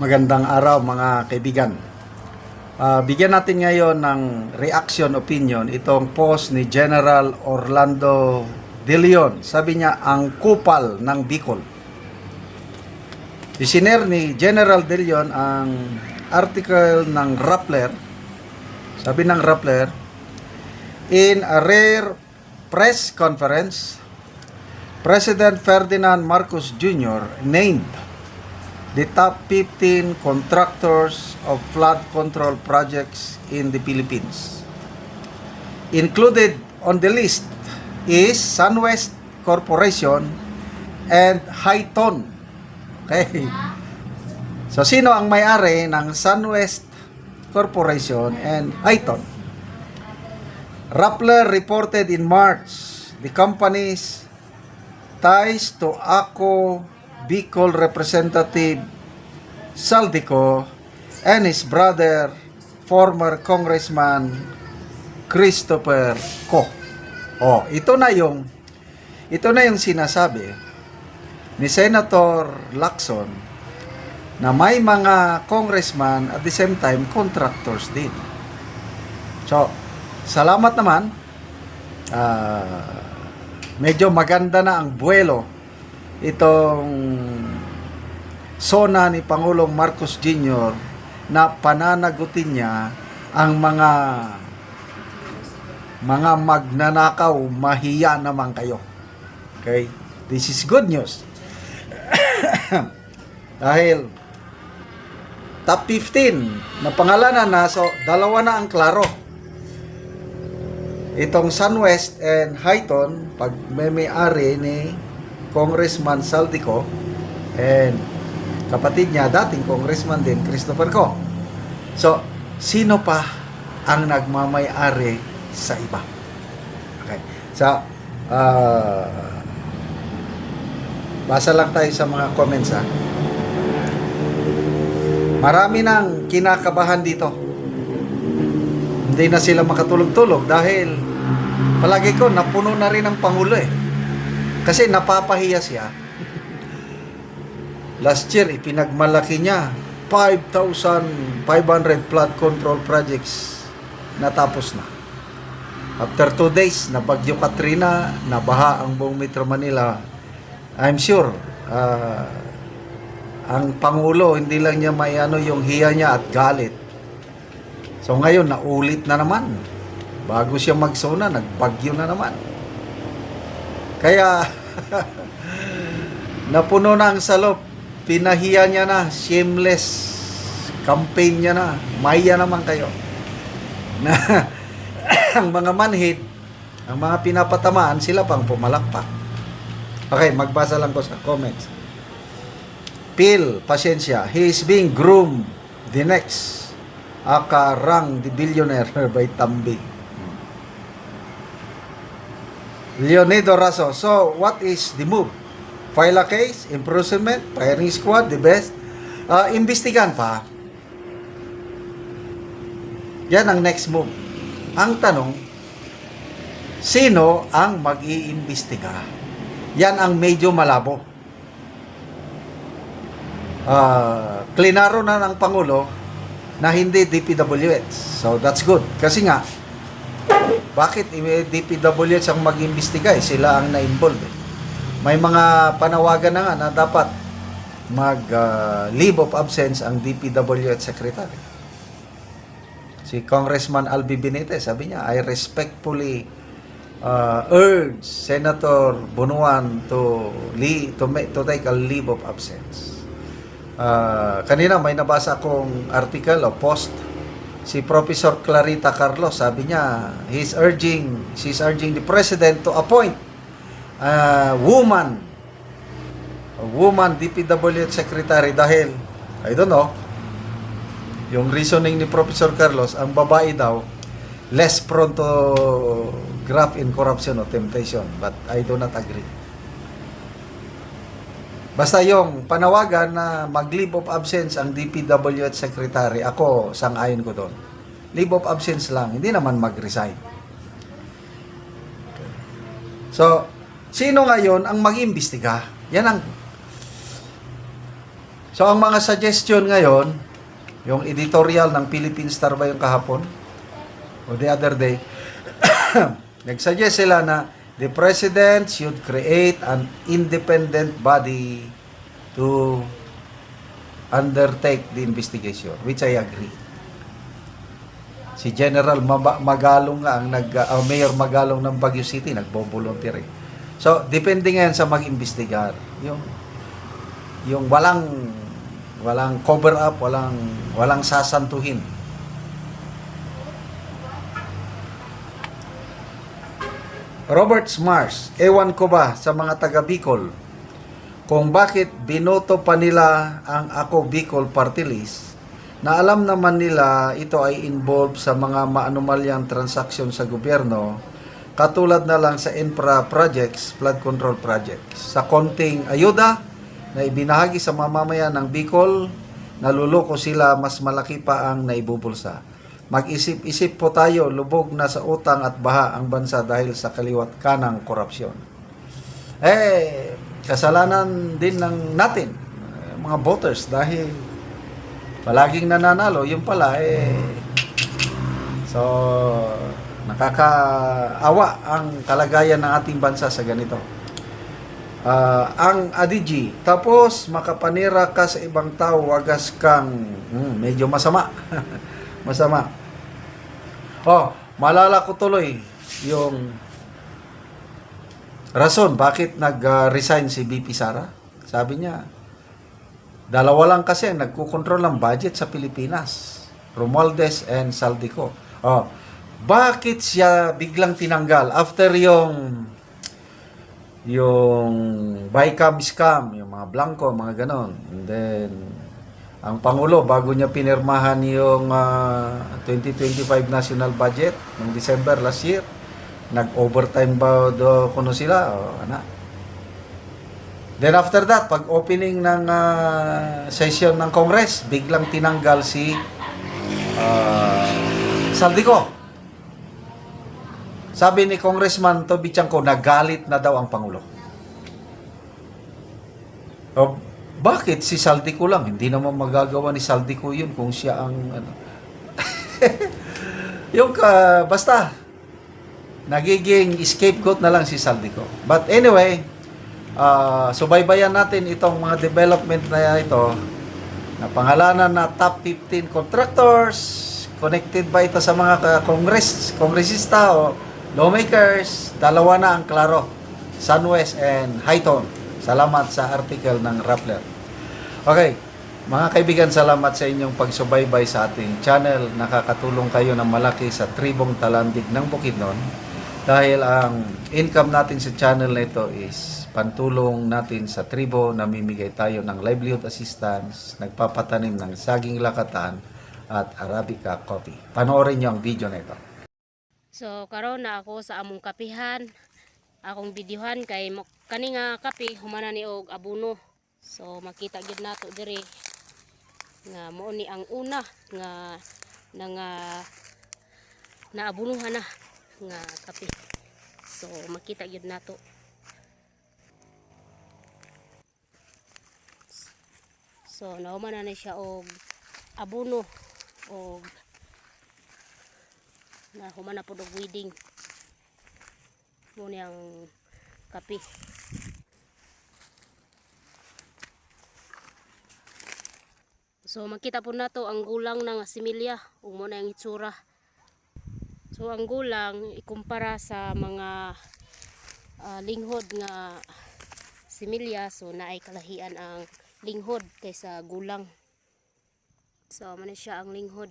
Magandang araw mga kaibigan. Ah, bigyan natin ngayon ng reaction opinion itong post ni General Orlando De Leon. Sabi niya, ang kupal ng Bicol. Isiner ni General De Leon ang article ng Rappler. Sabi ng Rappler, in a rare press conference, President Ferdinand Marcos Jr. named the top 15 contractors of flood control projects in the Philippines. Included on the list is SunWest Corporation and Highton. Okay. So sino ang may-ari ng SunWest Corporation and Highton? Rappler reported in March the company's ties to ACO Bicol representative Saldico and his brother, former Congressman Christopher Co. Oh, ito na yung ito na yung sinasabi ni Senator Lacson na may mga congressman at the same time contractors din. So, salamat naman. Ah, medyo maganda na ang buwelo itong sona ni Pangulong Marcos Jr. na pananagutin niya ang mga mga magnanakaw, mahiya naman kayo. Okay? This is good news. Dahil top 15 na pangalanan na, so dalawa na ang klaro itong Sunwest and Highton, pag may may-ari ni Congressman Saldico and kapatid niya, dating congressman din, Christopher Co. So, sino pa ang nagmamay-ari sa iba? Okay. So, ah, basa lang tayo sa mga comments ha. Marami nang kinakabahan dito hindi na sila makatulog-tulog dahil palagi ko napuno na rin ang Pangulo eh. Kasi napapahiya siya. Last year, ipinagmalaki niya 5,500 flood control projects natapos na. After two days, na Bagyo Katrina, nabaha ang buong Metro Manila. I'm sure, ah, ang Pangulo, hindi lang niya may ano yung hiya niya at galit. So ngayon, naulit na naman. Bago siya magsona, nagbagyo na naman. Kaya, napuno na ang salop. Pinahiya niya na, shameless campaign niya na. Maya naman kayo. Na ang mga manhid, ang mga pinapatamaan, sila pang pumalakpak. Okay, magbasa lang ko sa comments. Phil, pasensya. He is being groomed the next Akarang the Billionaire by Tambi. Leonido Raso. So, what is the move? File a case, imprisonment, firing squad, the best. Uh, imbestigan pa. Yan ang next move. Ang tanong, sino ang mag-iimbestiga? Yan ang medyo malabo. Uh, klinaro na ng Pangulo na hindi DPWH. So that's good. Kasi nga, bakit DPWH ang mag-imbestiga? Eh, sila ang na-involve. eh. May mga panawagan na nga na dapat mag uh, leave of absence ang DPWH secretary. Si Congressman Albi Benitez, sabi niya, I respectfully uh, urge Senator Bunuan to, li- to, ma- to take a leave of absence. Ah, kanina may nabasa akong article o post si Professor Clarita Carlos sabi niya he's urging she's urging the president to appoint a woman a woman DPWH secretary dahil I don't know yung reasoning ni Professor Carlos ang babae daw less prone to graft in corruption or temptation but I do not agree Basta yung panawagan na mag-leave of absence ang DPWH secretary, ako sang-ayon ko doon. Leave of absence lang, hindi naman mag-resign. So, sino ngayon ang mag-imbestiga? Yan ang So ang mga suggestion ngayon, yung editorial ng Philippine Star ba yung kahapon? O the other day, nagsuggest sila na the president should create an independent body to undertake the investigation, which I agree. Si General Magalong nga ang nag uh, Mayor Magalong ng Baguio City nagbo-volunteer. eh. So, depende ngayon sa mag-imbestigar. Yung yung walang walang cover up, walang walang sasantuhin. Robert Mars, ewan ko ba sa mga taga Bicol kung bakit binoto pa nila ang Ako Bicol Party List na alam naman nila ito ay involved sa mga maanumalyang transaksyon sa gobyerno katulad na lang sa infra projects, flood control projects. Sa konting ayuda na ibinahagi sa mamamayan ng Bicol, naluloko sila mas malaki pa ang naibubulsa. Mag-isip-isip po tayo, lubog na sa utang at baha ang bansa dahil sa kaliwat kanang korupsyon. Eh, kasalanan din ng natin, eh, mga voters, dahil palaging nananalo, yung pala, eh, so, nakakaawa ang kalagayan ng ating bansa sa ganito. Ah, ang adiji, tapos makapanira ka sa ibang tao, wagas kang, hmm, medyo masama. masama. Oh, malala ko tuloy yung rason bakit nag-resign si BP Sara. Sabi niya, dalawa lang kasi nagkukontrol ng budget sa Pilipinas. Romualdez and Saldico. Oh, bakit siya biglang tinanggal after yung yung Bicam scam, yung mga blanco, mga ganon. And then, ang Pangulo, bago niya pinirmahan yung ah, 2025 national budget ng December last year, nag-overtime ba do kuno sila? O, ana. Then after that, pag opening ng ah, session ng Congress, biglang tinanggal si ah, Saldico. Sabi ni Congressman Toby Chanco, nagalit na daw ang Pangulo. O, bakit si Saldico lang? Hindi naman magagawa ni Saldico yun kung siya ang ano. yung ka, basta, nagiging scapegoat na lang si Saldico. But anyway, ah subaybayan natin itong mga development na ito na pangalanan na top 15 contractors connected ba ito sa mga congress kongresista o lawmakers dalawa na ang klaro Sunwest and Highton salamat sa article ng Rappler okay mga kaibigan salamat sa inyong pagsubaybay sa ating channel nakakatulong kayo ng malaki sa tribong talandig ng Bukidnon dahil ang income natin sa channel na ito is pantulong natin sa tribo, namimigay tayo ng livelihood assistance, nagpapatanim ng saging lakatan at Arabica coffee. Panoorin niyo ang video na ito. So karon na ako sa among kapihan. Akong videohan kay kani nga kape humana ni og abuno. So makita gyud nato diri nga mao ni ang una nga na nga naabunuhan na nga kape. So makita gyud nato. So nauman na ni siya og abuno og na humana po og wedding mo niyang kape. So makita po nato ang gulang ng similya. Ug mo na ang itsura. So ang gulang ikumpara sa mga ah, linghod nga similya so naay kalahian ang linghod kaysa gulang. So man siya ang linghod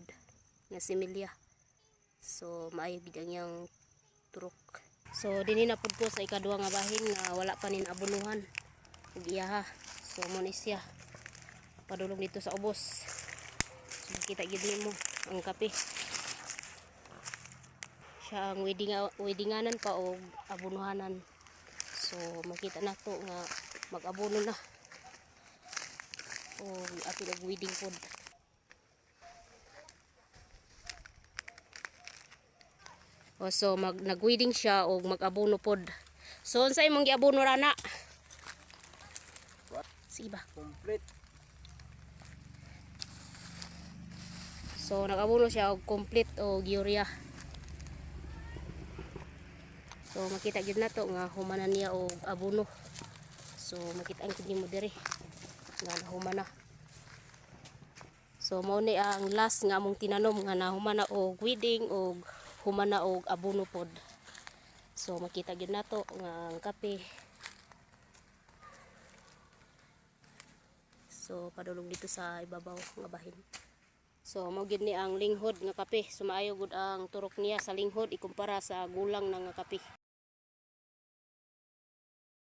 nga similya. So, maayo gid ang iyang turok. So, dinhi na pud ko sa ikaduha nga bahin nga wala pa nin abunuhan. Ug iyaha. So, mo ni siya. Padulong dito sa ubos. So, makita gid nimo ang kape. Siya ang wedding weddinganan pa og abunuhanan. So, makita na to nga mag-abuno na. O ato og wedding food. O so mag nagwedding siya o mag-abono pod. So unsa imong giabono rana? Sige ba? Complete. So nag-abono siya og complete og urea. So makita gyud nato nga humanan niya og abono. So makita ang kini mo diri nga nahumana. So mao ni ang last nga among tinanom nga nahumana og weeding og humana og abono pod. So makita gyud nato nga ang kape So padulong dito sa ibabaw nga bahin. So mao gyud ni ang linghod nga kape. So maayo gud ang turok niya sa linghod ikumpara sa gulang na nga kape.